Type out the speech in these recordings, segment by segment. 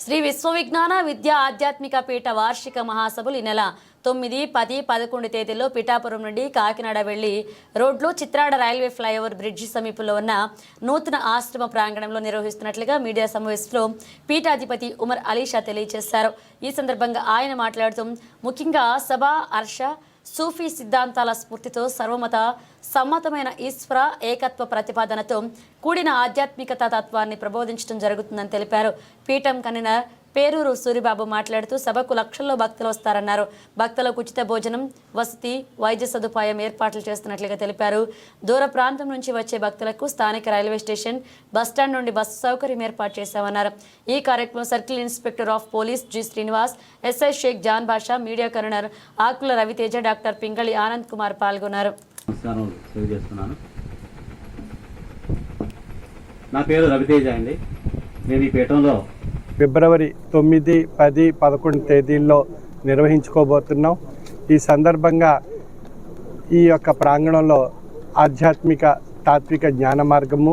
శ్రీ విశ్వవిజ్ఞాన విద్యా ఆధ్యాత్మిక పీఠ వార్షిక మహాసభలు ఈ నెల తొమ్మిది పది పదకొండు తేదీల్లో పిఠాపురం నుండి కాకినాడ వెళ్ళి రోడ్లో చిత్రాడ రైల్వే ఫ్లైఓవర్ బ్రిడ్జి సమీపంలో ఉన్న నూతన ఆశ్రమ ప్రాంగణంలో నిర్వహిస్తున్నట్లుగా మీడియా సమావేశంలో పీఠాధిపతి ఉమర్ అలీషా తెలియజేశారు. ఈ సందర్భంగా ఆయన మాట్లాడుతూ ముఖ్యంగా సభ హర్ష సూఫీ సిద్ధాంతాల స్ఫూర్తితో సర్వమత సమ్మతమైన ఈశ్వర ఏకత్వ ప్రతిపాదనతో కూడిన ఆధ్యాత్మికత తత్వాన్ని ప్రబోధించడం జరుగుతుందని తెలిపారు. పీఠం కన్వీనర్ పేరూరు సూరిబాబు మాట్లాడుతూ సభకు లక్షల్లో భక్తులు వస్తారన్నారు. భక్తులకు ఉచిత భోజనం వసతి వైద్య సదుపాయం ఏర్పాట్లు చేస్తున్నట్లుగా తెలిపారు. దూర ప్రాంతం నుంచి వచ్చే భక్తులకు స్థానిక రైల్వే స్టేషన్ బస్టాండ్ నుండి బస్సు సౌకర్యం ఏర్పాటు చేశామన్నారు. ఈ కార్యక్రమం circle inspector of police G. Srinivas SI Shaikh John Basha media కరుణర్ Akula Raviteja doctor Pingali Anand Kumar పాల్గొన్నారు. నా పేరు రవితేజ అండి. నేను ఈ పీఠంలో ఫిబ్రవరి తొమ్మిది పది పదకొండు తేదీల్లో నిర్వహించుకోబోతున్నాం. ఈ సందర్భంగా ఈ యొక్క ప్రాంగణంలో ఆధ్యాత్మిక తాత్విక జ్ఞాన మార్గము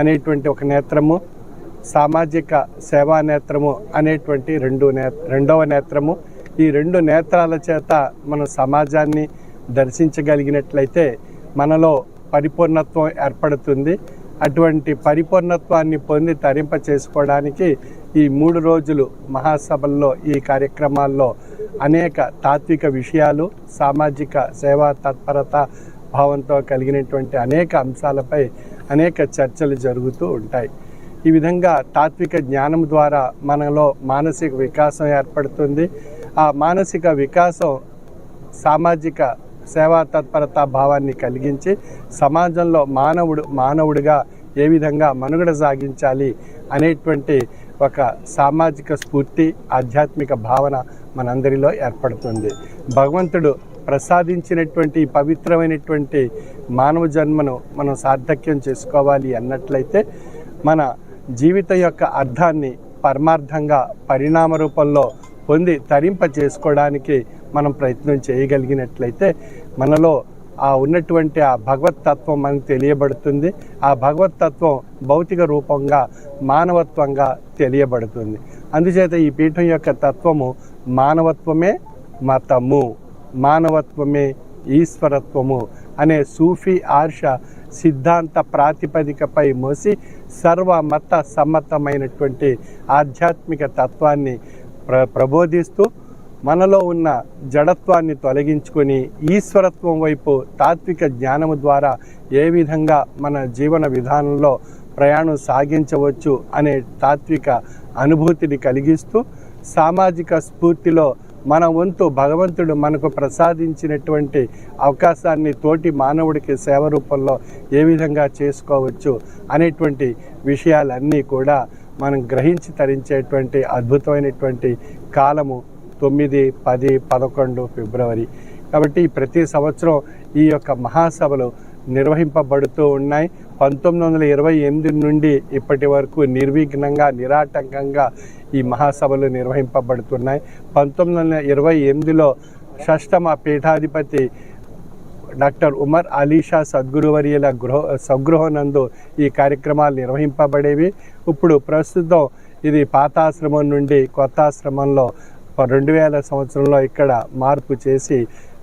అనేటువంటి ఒక నేత్రము సామాజిక సేవా నేత్రము అనేటువంటి రెండు నే రెండవ నేత్రము. ఈ రెండు నేత్రాల చేత మన సమాజాన్ని దర్శించగలిగినట్లయితే మనలో పరిపూర్ణత్వం ఏర్పడుతుంది. అటువంటి పరిపూర్ణత్వాన్ని పొంది తరింప చేసుకోవడానికి ఈ మూడు రోజులు మహాసభల్లో ఈ కార్యక్రమాల్లో అనేక తాత్విక విషయాలు సామాజిక సేవా తత్పరత భావంతో కలిగినటువంటి అనేక అంశాలపై అనేక చర్చలు జరుగుతూ ఉంటాయి. ఈ విధంగా తాత్విక జ్ఞానం ద్వారా మనలో మానసిక వికాసం ఏర్పడుతుంది. ఆ మానసిక వికాసం సామాజిక సేవా తత్పరత భావాన్ని కలిగించి సమాజంలో మానవుడు మానవుడిగా ఏ విధంగా మనుగడ సాగించాలి అనేటువంటి ఒక సామాజిక స్ఫూర్తి ఆధ్యాత్మిక భావన మనందరిలో ఏర్పడుతుంది. భగవంతుడు ప్రసాదించినటువంటి పవిత్రమైనటువంటి మానవ జన్మను మనం సార్థక్యం చేసుకోవాలి అన్నట్లయితే మన జీవితం యొక్క అర్థాన్ని పరమార్థంగా పరిణామ రూపంలో పొంది తరింప చేసుకోవడానికి మనం ప్రయత్నం చేయగలిగినట్లయితే మనలో ఆ ఉన్నటువంటి ఆ భగవత్ తత్వం మనకు తెలియబడుతుంది. ఆ భగవత్ తత్వం భౌతిక రూపంగా మానవత్వంగా తెలియబడుతుంది. అందుచేత ఈ పీఠం యొక్క తత్వము మానవత్వమే మతము. మానవత్వమే ఈశ్వరత్వము అనే సూఫీ ఆర్ష సిద్ధాంత ప్రాతిపదికపై మోసి సర్వమత సమ్మతమైనటువంటి ఆధ్యాత్మిక తత్వాన్ని ప్ర ప్రబోధిస్తూ మనలో ఉన్న జడత్వాన్ని తొలగించుకొని ఈశ్వరత్వం వైపు తాత్విక జ్ఞానము ద్వారా ఏ విధంగా మన జీవన విధానంలో ప్రయాణం సాగించవచ్చు అనే తాత్విక అనుభూతిని కలిగిస్తూ సామాజిక స్ఫూర్తిలో మన వంతు భగవంతుడు మనకు ప్రసాదించినటువంటి అవకాశాన్ని తోటి మానవుడికి సేవ రూపంలో ఏ విధంగా చేసుకోవచ్చు అనేటువంటి విషయాలన్నీ కూడా మనం గ్రహించి తరించేటువంటి అద్భుతమైనటువంటి కాలము తొమ్మిది పది పదకొండు ఫిబ్రవరి. కాబట్టి ప్రతి సంవత్సరం ఈ యొక్క మహాసభలు నిర్వహింపబడుతూ ఉన్నాయి. పంతొమ్మిది వందల ఇరవై ఎనిమిది నుండి ఇప్పటి వరకు నిర్విఘ్నంగా నిరాటంకంగా ఈ మహాసభలు నిర్వహింపబడుతున్నాయి. పంతొమ్మిది వందల ఇరవై ఎనిమిదిలో షష్టమ పీఠాధిపతి డాక్టర్ ఉమర్ అలీషా సద్గురువర్యుల గృహ సగృహనందు ఈ కార్యక్రమాలు నిర్వహింపబడేవి. ఇప్పుడు ప్రస్తుతం ఇది పాతాశ్రమం నుండి కొత్త ఆశ్రమంలో రెండు వేల సంవత్సరంలో ఇక్కడ మార్పు చేసి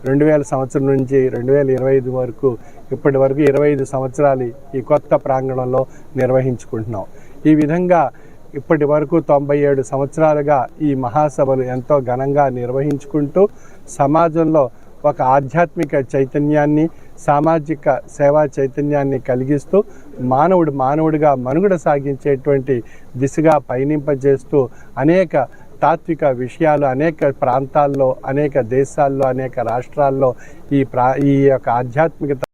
రెండు వేల సంవత్సరం నుంచి రెండు వేల ఇరవై ఐదు వరకు ఇప్పటి వరకు ఇరవై ఐదు సంవత్సరాలు ఈ కొత్త ప్రాంగణంలో నిర్వహించుకుంటున్నాం. ఈ విధంగా ఇప్పటి వరకు తొంభై ఏడు సంవత్సరాలుగా ఈ మహాసభలు ఎంతో ఘనంగా నిర్వహించుకుంటూ సమాజంలో ఒక ఆధ్యాత్మిక చైతన్యాన్ని సామాజిక సేవా చైతన్యాన్ని కలిగిస్తూ మానవుడు మానవుడిగా మనుగడ సాగించేటువంటి దిశగా పయనింపజేస్తూ అనేక తాత్విక విషయాలు అనేక ప్రాంతాల్లో అనేక దేశాల్లో అనేక రాష్ట్రాల్లో ఈ ప్రా ఈ యొక్క ఆధ్యాత్మికత